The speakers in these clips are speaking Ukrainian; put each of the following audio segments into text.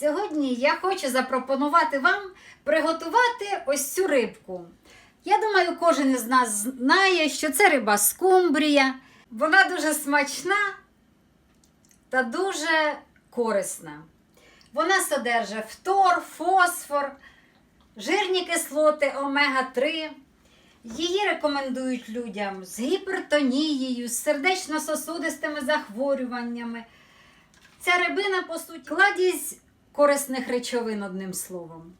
Сьогодні я хочу запропонувати вам приготувати ось цю рибку. Я думаю, кожен із нас знає, що це риба скумбрія. Вона дуже смачна та дуже корисна. Вона содержить фтор, фосфор, жирні кислоти омега-3. Її рекомендують людям з гіпертонією, з сердечно-сосудистими захворюваннями. Ця рибина, по суті, кладість корисних речовин, одним словом.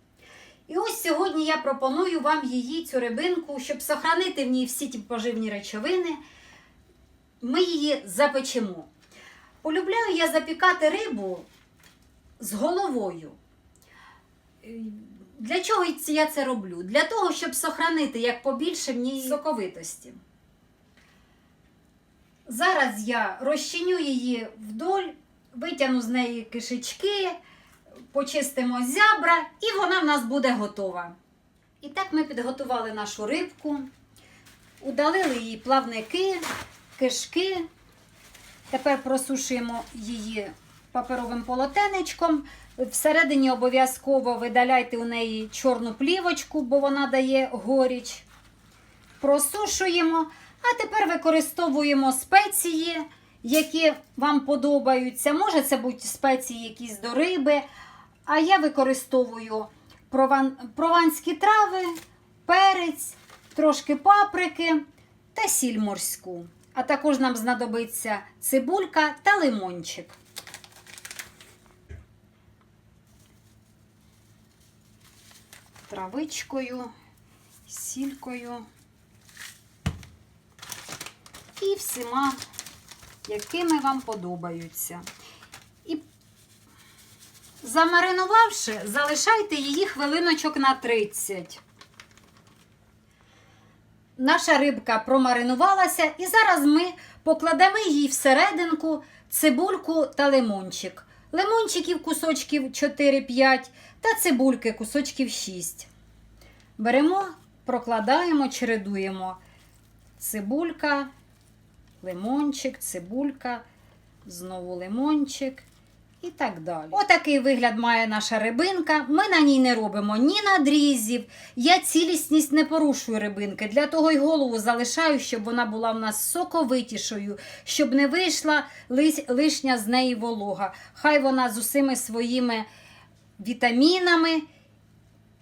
І ось сьогодні я пропоную вам її, цю рибинку, щоб сохранити в ній всі ті поживні речовини. Ми її запечемо. Полюбляю я запікати рибу з головою. Для чого я це роблю? Для того, щоб сохранити як побільше в ній соковитості. Зараз я розчиню її вдоль, витягну з неї кишечки, почистимо зябра, і вона в нас буде готова. І так ми підготували нашу рибку, удалили її плавники, кишки. Тепер просушуємо її паперовим полотенечком. Всередині обов'язково видаляйте у неї чорну плівочку, бо вона дає горіч. Просушуємо, а тепер використовуємо спеції, які вам подобаються. Може, це будуть спеції якісь до риби. А я використовую прован... прованські трави, перець, трошки паприки та сіль морську. А також нам знадобиться цибулька та лимончик. Травичкою, сількою і всіма, якими вам подобаються. І замаринувавши, залишайте її хвилиночок на 30. Наша рибка промаринувалася, і зараз ми покладемо їй всерединку цибульку та лимончик. Лимончиків кусочків 4-5 та цибульки кусочків 6. Беремо, прокладаємо, чередуємо цибулька, лимончик, цибулька, знову лимончик і так далі. Отакий вигляд має наша рибинка. Ми на ній не робимо ні надрізів. Я цілісність не порушую рибинки. Для того й голову залишаю, щоб вона була в нас соковитішою, щоб не вийшла лишня з неї волога. Хай вона з усіми своїми вітамінами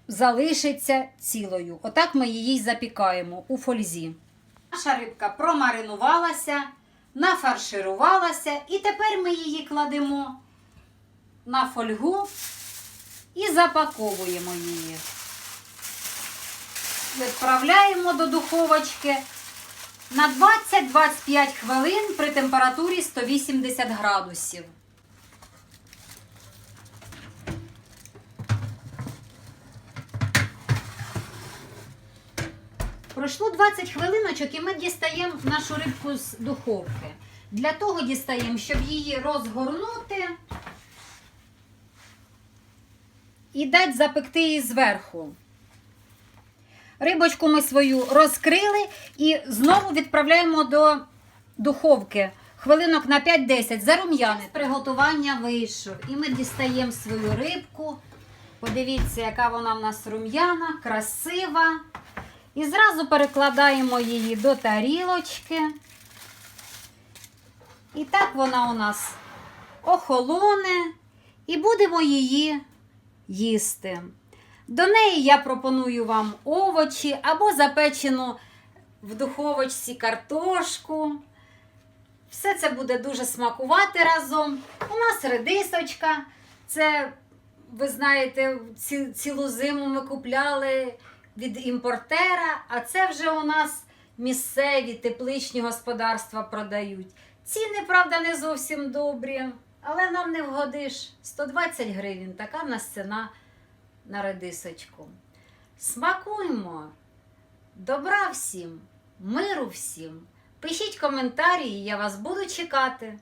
залишиться цілою. Отак ми її запікаємо у фользі. Наша рибка промаринувалася, нафарширувалася, і тепер ми її кладемо на фольгу і запаковуємо її. Відправляємо до духовочки на 20-25 хвилин при температурі 180 градусів. Пройшло 20 хвилиночок і ми дістаємо нашу рибку з духовки. Для того дістаємо, щоб її розгорнути і дати запекти її зверху. Рибочку ми свою розкрили і знову відправляємо до духовки. Хвилинок на 5-10 зарум'яне. Приготування вийшов. І ми дістаємо свою рибку. Подивіться, яка вона в нас рум'яна, красива. І зразу перекладаємо її до тарілочки. І так вона у нас охолоне. І будемо її їсти. До неї я пропоную вам овочі або запечену в духовочці картошку. Все це буде дуже смакувати разом. У нас редисочка. Це, ви знаєте, цілу зиму ми купляли від імпортера, а це вже у нас місцеві тепличні господарства продають. Ціни, правда, не зовсім добрі, але нам не вгодиш. 120 гривень, така в нас ціна на редисочку. Смакуймо! Добра всім, миру всім! Пишіть коментарі, я вас буду чекати.